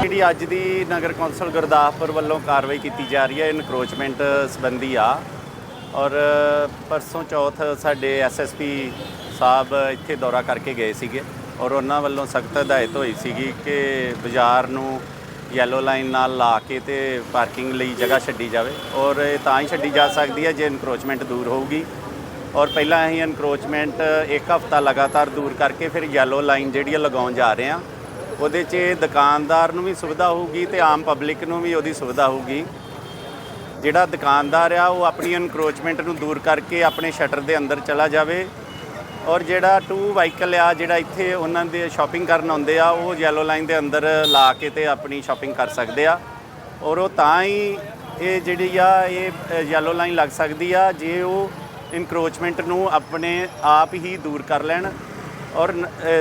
ਜਿਹੜੀ ਅੱਜ ਦੀ ਨਗਰ ਕੌਂਸਲ ਗੁਰਦਾਸਪੁਰ ਵੱਲੋਂ ਕਾਰਵਾਈ ਕੀਤੀ ਜਾ ਰਹੀ ਹੈ ਇਨਕਰੋਚਮੈਂਟ ਸੰਬੰਧੀ ਆ। ਔਰ ਪਰਸੋਂ ਚੌਥ ਸਾਡੇ ਐਸਐਸਪੀ ਸਾਹਿਬ ਇੱਥੇ ਦੌਰਾ ਕਰਕੇ ਗਏ ਸੀਗੇ। ਔਰ ਉਹਨਾਂ ਵੱਲੋਂ ਸਖਤ ਹਦਾਇਤ ਹੋਈ ਸੀਗੀ ਕਿ ਬਾਜ਼ਾਰ ਨੂੰ ਯੈਲੋ ਲਾਈਨ ਨਾਲ ਲਾ ਕੇ ਤੇ ਪਾਰਕਿੰਗ ਲਈ ਜਗ੍ਹਾ ਛੱਡੀ ਜਾਵੇ ਔਰ ਇਹ ਤਾਂ ਹੀ ਛੱਡੀ ਜਾ ਸਕਦੀ ਹੈ ਜੇ ਇਨਕਰੋਚਮੈਂਟ ਦੂਰ ਹੋਊਗੀ। ਔਰ ਪਹਿਲਾਂ ਅਸੀਂ ਇਨਕਰੋਚਮੈਂਟ ਇੱਕ ਹਫ਼ਤਾ ਲਗਾਤਾਰ ਦੂਰ ਕਰਕੇ ਫਿਰ ਯੈਲੋ ਲਾਈਨ ਜਿਹੜੀ ਆ ਲਗਾਉਣ ਜਾ ਰਹੇ ਹਾਂ। ਉਹਦੇ 'ਚ ਦੁਕਾਨਦਾਰ ਨੂੰ ਵੀ ਸੁਵਿਧਾ ਹੋਊਗੀ ਤੇ ਆਮ ਪਬਲਿਕ ਨੂੰ ਵੀ ਉਹਦੀ ਸੁਵਿਧਾ ਹੋਊਗੀ। ਜਿਹੜਾ ਦੁਕਾਨਦਾਰ ਆ, ਉਹ ਆਪਣੀ ਇਨਕਰੋਚਮੈਂਟ ਨੂੰ ਦੂਰ ਕਰਕੇ ਆਪਣੇ ਸ਼ਟਰ ਦੇ ਅੰਦਰ ਚਲਾ ਜਾਵੇ ਔਰ ਜਿਹੜਾ ਟੂ ਵਾਹੀਕਲ ਆ, ਜਿਹੜਾ ਇੱਥੇ ਉਹਨਾਂ ਦੇ ਸ਼ਾਪਿੰਗ ਕਰਨ ਆਉਂਦੇ ਆ, ਉਹ ਯੈਲੋ ਲਾਈਨ ਦੇ ਅੰਦਰ ਲਾ ਕੇ ਤੇ ਆਪਣੀ ਸ਼ਾਪਿੰਗ ਕਰ ਸਕਦੇ ਆ। ਔਰ ਉਹ ਤਾਂ ਹੀ ਇਹ ਜਿਹੜੀ ਆ, ਇਹ ਯੈਲੋ ਲਾਈਨ ਲੱਗ ਸਕਦੀ ਆ, ਜੇ ਉਹ ਇਨਕਰੋਚਮੈਂਟ ਨੂੰ ਆਪਣੇ ਆਪ ਹੀ ਦੂਰ ਕਰ ਲੈਣ। ਔਰ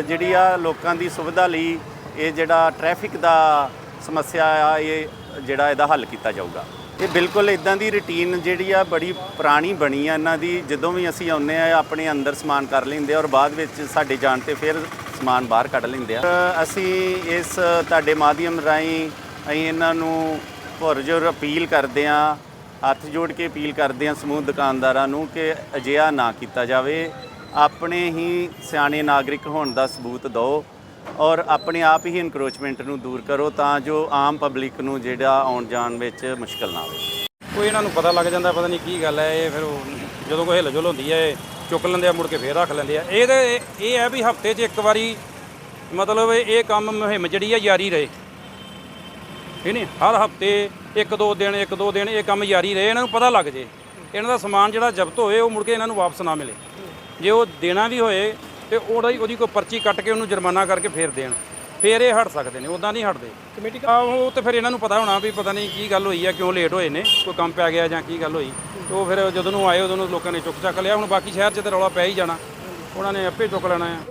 ਜਿਹੜੀ ਆ ਲੋਕਾਂ ਦੀ ਸੁਵਿਧਾ ਲਈ ਇਹ ਜਿਹੜਾ ਟ੍ਰੈਫਿਕ ਦਾ ਸਮੱਸਿਆ ਆ, ਇਹ ਜਿਹੜਾ ਇਹਦਾ ਹੱਲ ਕੀਤਾ ਜਾਊਗਾ। ਇਹ ਬਿਲਕੁਲ ਇਦਾਂ ਦੀ ਰੁਟੀਨ ਜਿਹੜੀ ਆ ਬੜੀ ਪੁਰਾਣੀ ਬਣੀ ਆ ਇਹਨਾਂ ਦੀ। ਜਦੋਂ ਵੀ ਅਸੀਂ ਆਉਂਦੇ ਆ, ਆਪਣੇ ਅੰਦਰ ਸਮਾਨ ਕਰ ਲੈਂਦੇ ਆ ਔਰ ਬਾਅਦ ਵਿੱਚ ਸਾਡੇ ਜਾਣ ਤੇ ਫਿਰ ਸਮਾਨ ਬਾਹਰ ਕੱਢ ਲੈਂਦੇ ਆ। ਅਸੀਂ ਇਸ ਤੁਹਾਡੇ ਮਾਧਿਅਮ ਰਾਹੀਂ ਅਸੀਂ ਇਹਨਾਂ ਨੂੰ ਪੁਰਜੋਰ ਅਪੀਲ ਕਰਦੇ ਆ, ਹੱਥ ਜੋੜ ਕੇ ਅਪੀਲ ਕਰਦੇ ਆ ਸਮੂਹ ਦੁਕਾਨਦਾਰਾਂ ਨੂੰ ਕਿ ਅਜਿਹਾ ਨਾ ਕੀਤਾ ਜਾਵੇ। ਆਪਣੇ ਹੀ ਸਿਆਣੇ ਨਾਗਰਿਕ ਹੋਣ ਦਾ ਸਬੂਤ ਦਿਓ। ਔਰ ਆਪਣੇ ਆਪ ਹੀ ਇਨਕਰੋਚਮੈਂਟ ਨੂੰ ਦੂਰ ਕਰੋ ਤਾਂ ਜੋ ਆਮ ਪਬਲਿਕ ਨੂੰ ਜਿਹੜਾ ਆਉਣ ਜਾਣ ਵਿੱਚ ਮੁਸ਼ਕਲ ਨਾ ਆਵੇ। ਕੋਈ ਇਹਨਾਂ ਨੂੰ ਪਤਾ ਲੱਗ ਜਾਂਦਾ, ਪਤਾ ਨਹੀਂ ਕੀ ਗੱਲ ਹੈ, ਇਹ ਫਿਰ ਜਦੋਂ ਕੋਈ ਹਿਲਜੁਲ ਹੁੰਦੀ ਹੈ, ਇਹ ਚੁੱਕ ਲੈਂਦੇ ਆ, ਮੁੜ ਕੇ ਫੇਰ ਰੱਖ ਲੈਂਦੇ ਆ। ਇਹ ਤੇ ਇਹ ਹੈ ਵੀ ਹਫ਼ਤੇ 'ਚ ਇੱਕ ਵਾਰੀ ਮਤਲਬ ਇਹ ਕੰਮ ਮੁਹਿੰਮ ਜਿਹੜੀ ਆ ਜਾਰੀ ਰਹੇ। ਠੀਕ ਨਹੀਂ? ਹਰ ਹਫ਼ਤੇ ਇੱਕ ਦੋ ਦਿਨ, ਇੱਕ ਦੋ ਦਿਨ ਇਹ ਕੰਮ ਜਾਰੀ ਰਹੇ, ਇਹਨਾਂ ਨੂੰ ਪਤਾ ਲੱਗ ਜੇ। ਇਹਨਾਂ ਦਾ ਸਮਾਨ ਜਿਹੜਾ ਜ਼ਬਤ ਹੋਏ, ਉਹ ਮੁੜ ਕੇ ਇਹਨਾਂ ਨੂੰ ਵਾਪਸ ਨਾ ਮਿਲੇ। ਜੇ ਉਹ ਦੇਣਾ ਵੀ ਹੋਏ ਤੇ ਉਹਦਾ ਹੀ ਉਹਦੀ ਕੋਈ ਪਰਚੀ ਕੱਟ ਕੇ ਉਹਨੂੰ ਜੁਰਮਾਨਾ ਕਰਕੇ ਫੇਰ ਦੇਣ। ਫੇਰ ਇਹ ਹਟ ਸਕਦੇ ਨੇ ਉਦਾਂ ਨਹੀਂ ਹਟਦੇ। ਕਮੇਟੀ ਉਹ ਤੇ ਫਿਰ ਇਹਨਾਂ ਨੂੰ ਪਤਾ ਹੋਣਾ ਵੀ ਪਤਾ ਨਹੀਂ ਕੀ ਗੱਲ ਹੋਈ ਆ ਕਿਉਂ ਲੇਟ ਹੋਏ ਨੇ ਕੋਈ ਕੰਮ ਪੈ ਗਿਆ ਜਾਂ ਕੀ ਗੱਲ ਹੋਈ। ਤੇ ਉਹ ਫਿਰ ਜਦੋਂ ਨੂੰ ਆਏ ਉਦੋਂ ਨੂੰ ਲੋਕਾਂ ਨੇ ਚੁੱਕ ਚੱਕ ਲਿਆ ਹੁਣ ਬਾਕੀ ਸ਼ਹਿਰ 'ਚ ਤੇ ਰੌਲਾ ਪੈ ਹੀ ਜਾਣਾ। ਉਹਨਾਂ ਨੇ ਆਪੇ ਚੁੱਕ ਲੈਣਾ ਆ।